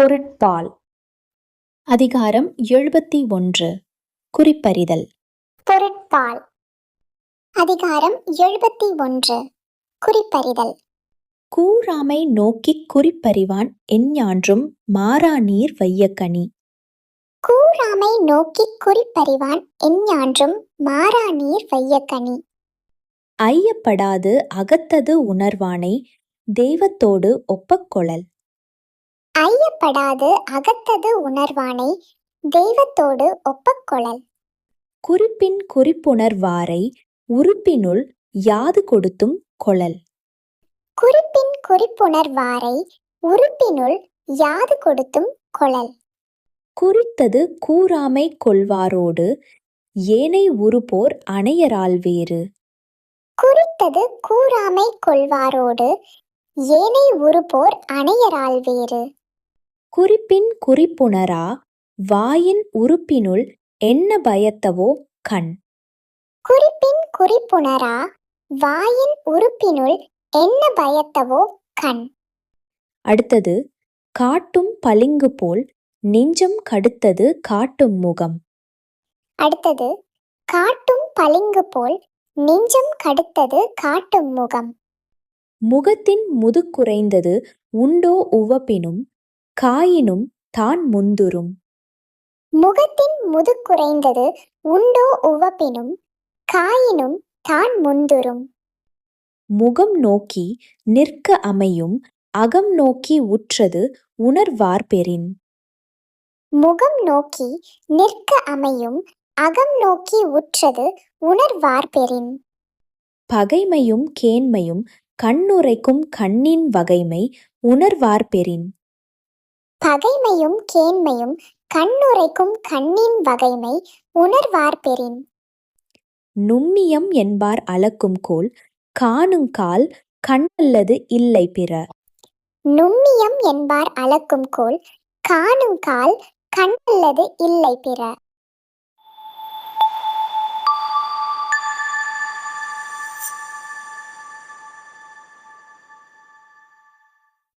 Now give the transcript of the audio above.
பொருட்பால். அதிகாரம் எழுபத்தி ஒன்று. குறிப்பறிதல். பொருட்பால். அதிகாரம் எழுபத்தி ஒன்று. குறிப்பறிதல். கூறாமை நோக்கிக் குறிப்பறிவான் எஞ்ஞான்றும் மாறா நீர் வையக்கனி. கூறாமை நோக்கிக் குறிப்பறிவான் எஞ்ஞான்றும் மாறா நீர் வையக்கனி. ஐயப்படாது அகத்தது உணர்வானை தெய்வத்தோடு ஒப்பக்கொளல் ஐயப்படாது அகத்தது உணர்வானை தெய்வத்தோடு ஒப்பக்கொளல் குறிப்பின் குறிப்புணர்வாரை உறுப்பினுள் யாது கொடுத்தும் கொளல் குறிப்பின் குறிப்புணர்வாரை உறுப்பினுள் யாது கொடுத்தும் கொளல் குறித்தது கூறாமை கொள்வாரோடு ஏனை உறுப்போர் அணையரால் வேறு. குறித்தது கூறாமை கொள்வாரோடு ஏனை உறுப்போர் அணையரால் வேறு. குறிப்பின் குறிப்புணரா வாயின் உறுப்பினுள் என்ன பயத்தவோ கண். குறிப்பின் குறிப்புணரா வாயின் உறுப்பினுள் என்ன பயத்தவோ கண். அடுத்தது காட்டும் பளிங்கு போல் நெஞ்சம் கடுத்தது காட்டும் முகம். அடுத்தது காட்டும் பளிங்கு போல் நெஞ்சம் கடுத்தது காட்டும் முகம். முகத்தின் முதுக்குறைந்தது உண்டோ உவப்பினும் காயினும் தான் முந்துரும் முகத்தின் முதுக்குறைந்தது உண்டோ உவப்பினும் காயினும் தான் முந்துரும் முகம் நோக்கி நிற்க அமையும் அகம் நோக்கி உற்றது உணர்வார்பெறின் முகம் நோக்கி நிற்க அமையும் அகம் நோக்கி உற்றது உணர்வார்பெறின் பகைமையும் கேண்மையும் கண்ணுரைக்கும் கண்ணின் வகைமை உணர்வார்பெறின் பகைமையும் கேண்மையும் கண்ணுரைக்கும் கண்ணின் வகைமை உணர்வார்பெறின் நுண்ணியம் என்பார் அளக்கும் கோல் காணுங்கால் கண்ணல்லது இல்லை பிற. நுண்ணியம் என்பார் அளக்கும் கோல் காணுங்கால் கண்ணல்லது இல்லை பிற.